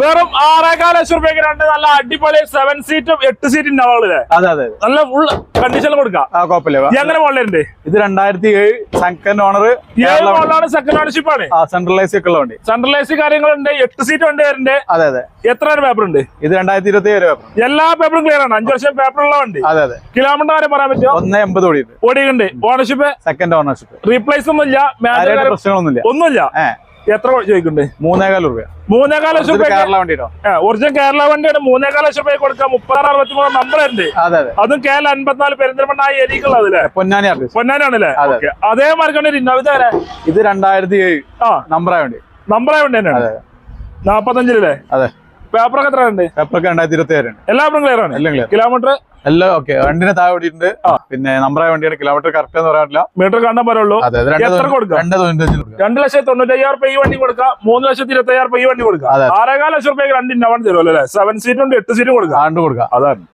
വെറും ആറേകാൽ ലക്ഷം രൂപയ്ക്ക് രണ്ട് നല്ല അടിപൊളി സെവൻ സീറ്റും എട്ട് സീറ്റും ഉണ്ടാവുള്ളൂ അതെ അതെ നല്ല ഫുൾ കണ്ടീഷനിൽ കൊടുക്കാം. എങ്ങനെ മോളിലുണ്ട് ഇത് രണ്ടായിരത്തി ഏഴ് സെക്കൻഡ് ഓണർ ഏഴ് മോളിലാണ് സെക്കൻഡ് ഓണർഷിപ്പ് ആണ്. സെൻട്രലൈസ് ഒക്കെ ഉള്ള വണ്ടി സെൻട്രൽ എ കാര്യങ്ങളുണ്ട് എട്ട് സീറ്റ് ഉണ്ട് വരുന്നുണ്ട്. അതെ അതെ. എത്ര പേപ്പർ ഉണ്ട്? ഇത് രണ്ടായിരത്തി ഇരുപത്തി ഏഴ് പേപ്പർ എല്ലാ പേപ്പറും ക്ലിയർ ആണ്. അഞ്ചു വർഷം പേപ്പർ ഉള്ള വണ്ടി. അതെ അതെ. കിലോമീറ്റർ വരെ പറയാൻ പറ്റുമോ? ഒന്ന് എൺപത് ഓടിയിട്ട് ഓടിയുണ്ട് ഓണർഷിപ്പ് സെക്കൻഡ് ഓണർഷിപ്പ് റീപ്ലേസ് ഒന്നും ഇല്ല മാനുവൽ പ്രശ്നങ്ങളൊന്നുമില്ല. ഒന്നുമില്ല. എത്ര ചോദിക്കണ്ടേ മൂന്നേകാൽ രൂപ മൂന്നേകാൽ ലക്ഷം രൂപ കേരള വണ്ടിയോ ഒറിജിനൽ കേരള വണ്ടിയാണ്. മൂന്നേകാൽ ലക്ഷം രൂപ കൊടുക്കാം. മുപ്പത്താറ് അറുപത്തി മൂന്ന് നമ്പർ ഉണ്ട്. അതെ കേരള അൻപത്തിനാല് പെരിന്തൽമണ്ണ ആ ഏരിയക്കുള്ളത് അല്ലേ? പൊന്നാനി പൊന്നാനാണല്ലേ അതെ. മാർക്കാണ് ഒരു ഇന്നോവ ഇത് രണ്ടായിരത്തി ഏഴ് ആ. നമ്പറായ വണ്ടി. നമ്പറായ വണ്ടി തന്നെയാണ്. നാപ്പത്തഞ്ചിലല്ലേ? അതെ. പേപ്പറൊക്കെ എത്ര ഉണ്ട് പേപ്പറൊക്കെ രണ്ടായിരത്തി ഇരുപത്തി ഏഴ് ഉണ്ട്. എല്ലാ പേപ്പറും ക്ലിയർ ആണ്? എല്ലാം ക്ലിയർ കിലോമീറ്റർ? എല്ലാം ഓക്കെ വണ്ടിന് താഴെ ഓടിയിട്ടുണ്ട്. പിന്നെ നമ്പറായ വണ്ടിയാണ് കിലോമീറ്റർ കറക്റ്റ് എന്ന് പറയാനില്ല മീറ്റർ കണ്ടാൽ പോലുള്ളൂ രണ്ട് ലക്ഷത്തി തൊണ്ണൂറ്റി അയ്യായിരം രൂപ ഈ വണ്ടി കൊടുക്കാം. മൂന്ന് ലക്ഷത്തി ഇരുപത്തി അയ്യായിരം രൂപ ഈ വണ്ടി കൊടുക്കാം. അതെ. ആറേകാൽ ലക്ഷം രൂപയ്ക്ക് രണ്ട് ഇന്നോവൺ തരുമല്ലോ അല്ലെ? സെവൻ സീറ്റ് ഉണ്ട് എട്ട് സീറ്റും കൊടുക്കാം. ആണ്ട് കൊടുക്കാം. അതാണ്.